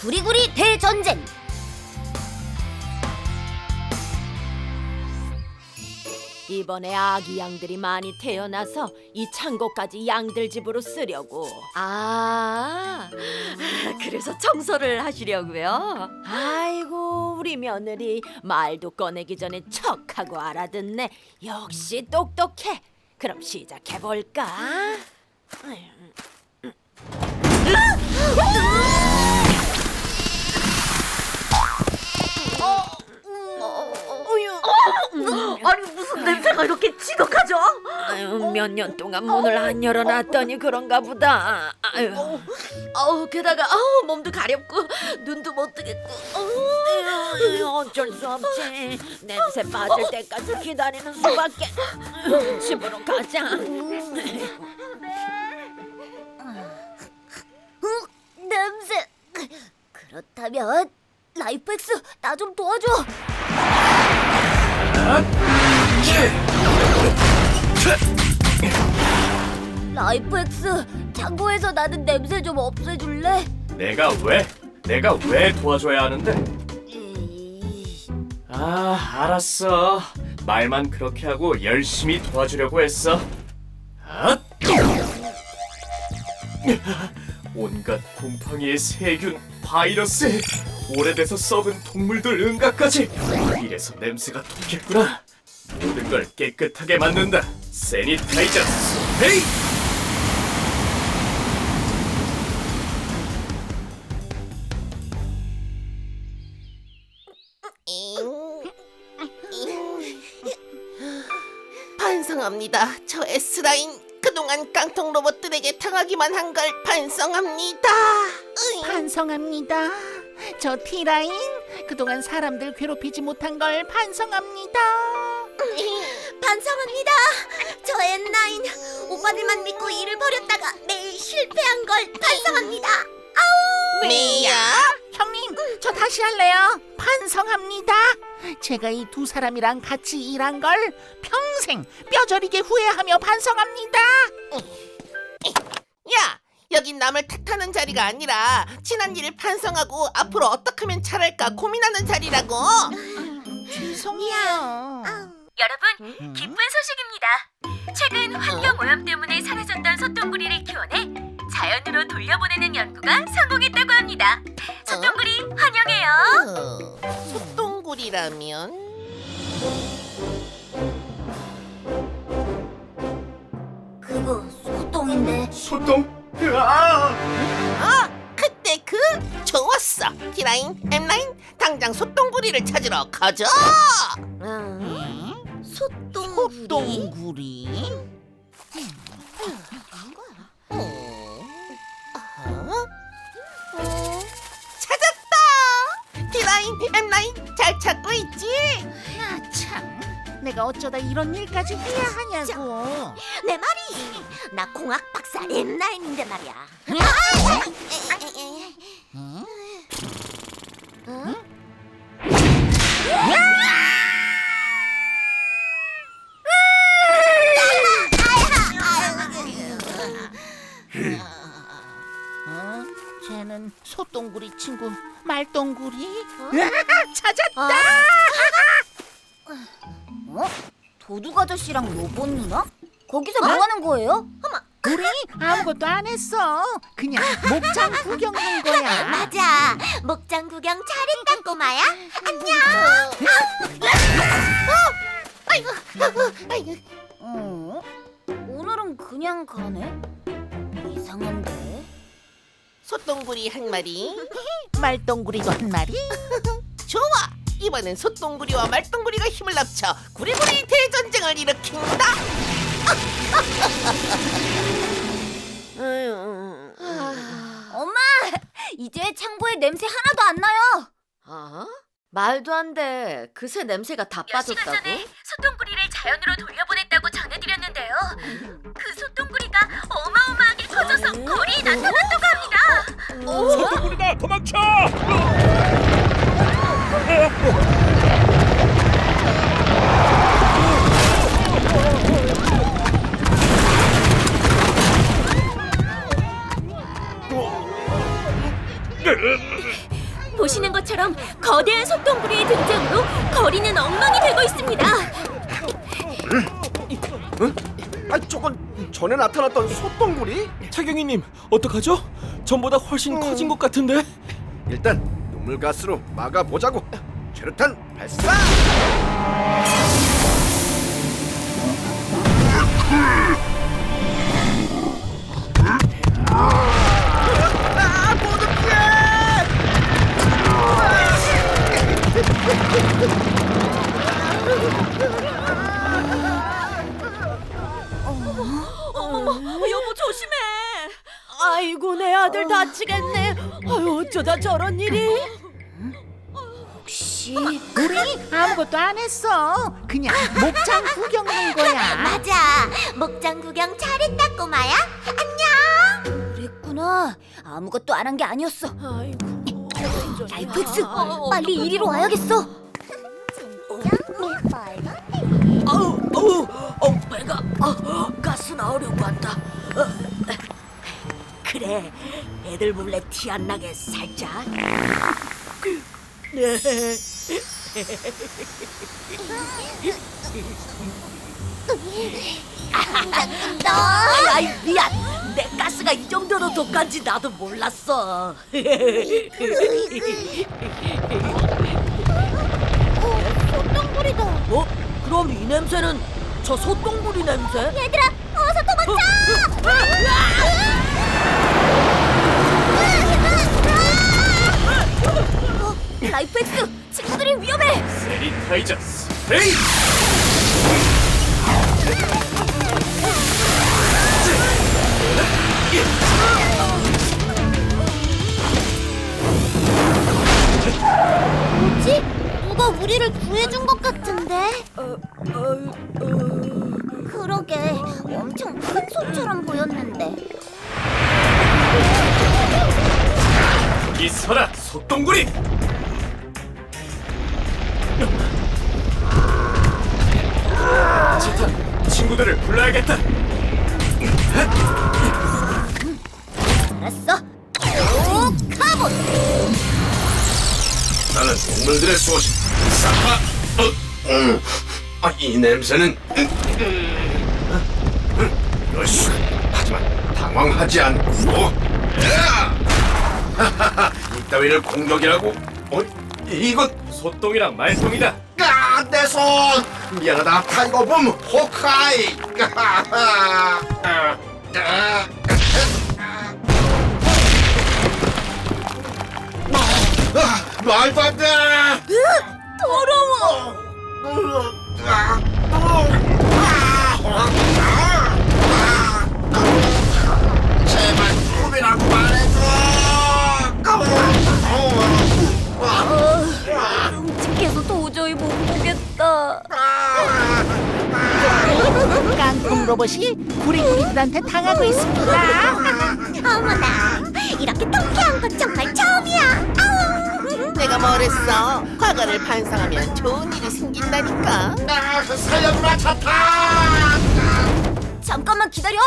구리구리 대전쟁 이번에 아기 양들이 많이 태어나서 이 창고까지 양들 집으로 쓰려고. 아, 그래서 청소를 하시려고요? 아이고, 우리 며느리 말도 꺼내기 전에 척하고 알아듣네. 역시 똑똑해. 그럼 시작해 볼까? 아니 무슨 냄새가 이렇게 지독하죠? 몇년 동안 문을 안 열어놨더니 그런가 보다. 아유. 어우 게다가 아우 몸도 가렵고 눈도 못 뜨겠고 에휴, 어쩔 수 없지. 냄새 빠질 때까지 기다리는 수밖에. 집으로 가자. 어? 냄새 그렇다면 라이프엑스 나 좀 도와줘 라이프엑스 창고에서 나는 냄새 좀 없애줄래? 내가 왜? 내가 왜 도와줘야 하는데? 아, 알았어. 말만 그렇게 하고 열심히 도와주려고 했어. 아! 온갖 곰팡이의 세균, 바이러스, 오래돼서 썩은 동물들 응가까지. 이래서 냄새가 독했구나. 모든 걸 깨끗하게 만든다. 세니타이저 스프레이! 반성합니다. 저 S라인 그동안 깡통 로봇들에게 당하기만 한 걸 반성합니다. 반성합니다. 저 T라인 그동안 사람들 괴롭히지 못한 걸 반성합니다. 반성합니다 저 엔나인 오빠들만 믿고 일을 벌였다가 매일 실패한 걸 반성합니다 미야? 형님, 저 다시 할래요. 반성합니다. 제가 이 두 사람이랑 같이 일한 걸 평생 뼈저리게 후회하며 반성합니다. 야, 여긴 남을 탓하는 자리가 아니라 지난 일을 반성하고 앞으로 어떻게 하면 잘할까 고민하는 자리라고. 죄송해요. 여러분, 기쁜 소식입니다. 최근 환경 오염 때문에 사라졌던 소똥구리를 키워내 자연으로 돌려보내는 연구가 성공했다고 합니다. 소똥구리 환영해요. 어, 소똥구리라면 그거 소똥인데 소똥? 으아! 아, 그때 그 좋았어. T라인, M라인 당장 소똥구리를 찾으러 가자. 어? 어? 찾았다. T라인, M라인 잘 찾고 있지? 아, 참. 내가 어쩌다 이런 일까지 해야 하냐고. 내 말이 나 공학 박사 엠라인인데 말이야 어? 소똥구리 친구 말똥구리? 으아, 찾았다. 어? 도둑 아저씨랑 로봇 누나? 거기서 뭐 하는 거예요? 우리 아무것도 안 했어. 그냥 목장 구경한 거야. 맞아 목장 구경 잘했다 꼬마야 안녕 아이고, 아이고, 아이고. 어? 오늘은 그냥 가네? 소똥구리 한 마리. 말똥구리도 한 마리. 좋아. 이번엔 소똥구리와 말똥구리가 힘을 합쳐 구리구리 대전쟁을 일으킨다. 엄마 이제 창고에 냄새 하나도 안 나요 아? 말도 안 돼. 그새 냄새가 다 몇 시간 빠졌다고? 전에 소똥구리를 자연으로 돌려보냈다고 전해드렸는데요. 그 소똥구리가 어마어마 소똥구리다 도망쳐! 보시는 것처럼 거대한 소똥구리의 등장으로 거리는 엉망이 되고 있습니다. 아 저건 전에 나타났던 소똥구리? 차경이님 어떡하죠? 전보다 훨씬 커진 것 같은데. 일단 눈물 가스로 막아 보자고 최루탄 발사! 저런 일이? 혹시 우리 아무것도 안 했어. 그냥 목장 구경 온 거야. 맞아. 목장 구경 잘했다 꼬마야. 안녕. 그랬구나. 아무것도 안 한 게 아니었어. 아이고. 라이프엑스, 빨리 이리로 와야겠어. 아우 아우 어 배가 어, 가스 나오려고 한다. 어, 그래 애들 몰래 티 안 나게 살짝. 네. 너. 아이 미안. 내 가스가 이 정도로 독한지 나도 몰랐어. 소똥구리다. 어? 그럼 이 냄새는 저 소똥구리 냄새? 얘들아, 어서 도망쳐. 어, 라이프엑스, 친구들이 위험해. 세니타이저 스프레이. 뭐지? 누가 우리를 구해준 것 같은데? 그러게, 엄청 큰 소처럼 보였는데. 이 서라 소똥구리. 친구들을 불러야겠다. 알았어. 오, 카본. 나는 동물들의 수호신 사파. 어, 음. 아, 이 냄새는. 으쌰. 하지만 당황하지 않고. 야! 하하하, 이따위를 공격이라고? 어? 이건 소똥이랑 말똥이다. 아, 내 손! 미안하다, 타이거 붐 호크아이. 아, 아, 아. 아, 말도 안 돼! 더러워! 제발 끔찍해서 도저히 못 보겠다. 깡통 로봇이 구리구리들한테 당하고 있습니다. 어머나, 이렇게 통쾌한 건 정말 처음이야. 아우. 내가 뭐랬어? 과거를 반성하면 좋은 일이 생긴다니까. 아, 살려주라, 차타! 잠깐만 기다려.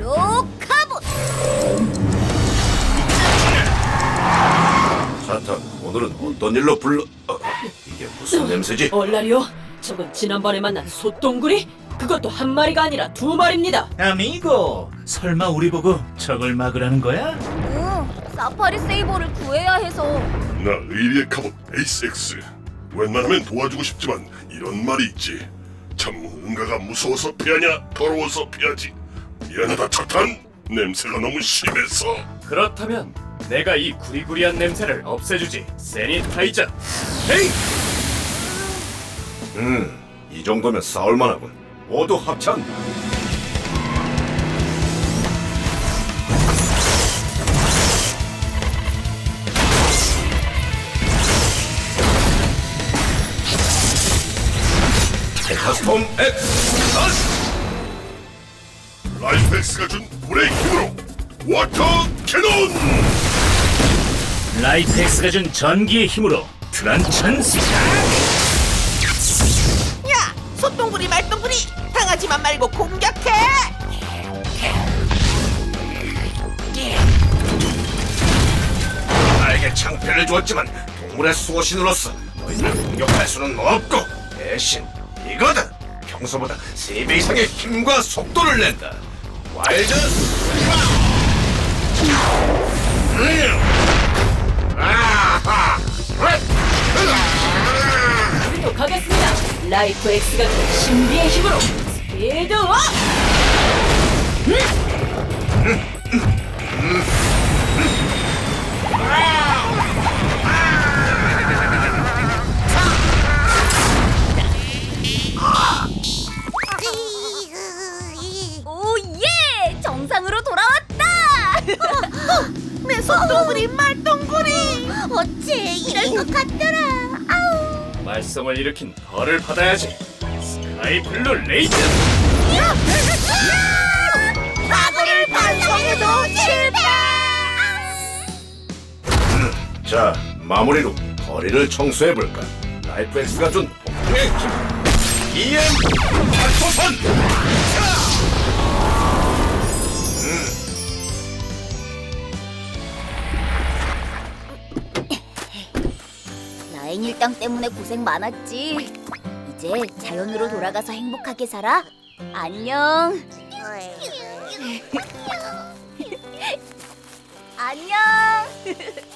로카본. 차타, 오늘은 어떤 일로 불러? 어, 이게 무슨 냄새지? 얼라리오, 저건 지난번에 만난 소똥구리? 그것도 한 마리가 아니라 두 마리입니다. 아미고, 설마 우리 보고 저걸 막으라는 거야? 응, 사파리 세이버를 구해야 해서. 나 의리의 카본 에이스 X 웬만하면 도와주고 싶지만 이런 말이 있지 참 응가가 무서워서 피하냐 더러워서 피하지 미안하다 차탄 냄새가 너무 심해서 그렇다면 내가 이 구리구리한 냄새를 없애주지. 세니타이저. 헤이! 음, 이 정도면 싸울만하군. 모두 합창. 데카스톰 X 다시! 라이프엑스가 준 불의 힘으로 워터 캐논 라이트엑스가 준 전기의 힘으로 트란천스 야, 소똥구리 말똥구리 당하지만 말고 공격해. 너희에게 창피를 주었지만 동물의 수호신으로서 너희를 공격할 수는 없고 대신 이거다 평소보다 3배 이상의 힘과 속도를 낸다 와일드 음! 아하! 또 가겠습니다. 라이프 X가 신비의 힘으로 스피드업! 오예! 말썽을 일으킨 벌을 받아야지. 스카이 블루 레이저. 과거를 반성해도 실패. 자 마무리로 거리를 청소해볼까 라이프 X가 준 폭풍의 힘 EM 발포선 라인 일당 때문에 고생 많았지. 이제 자연으로 돌아가서 행복하게 살아. 안녕. 안녕.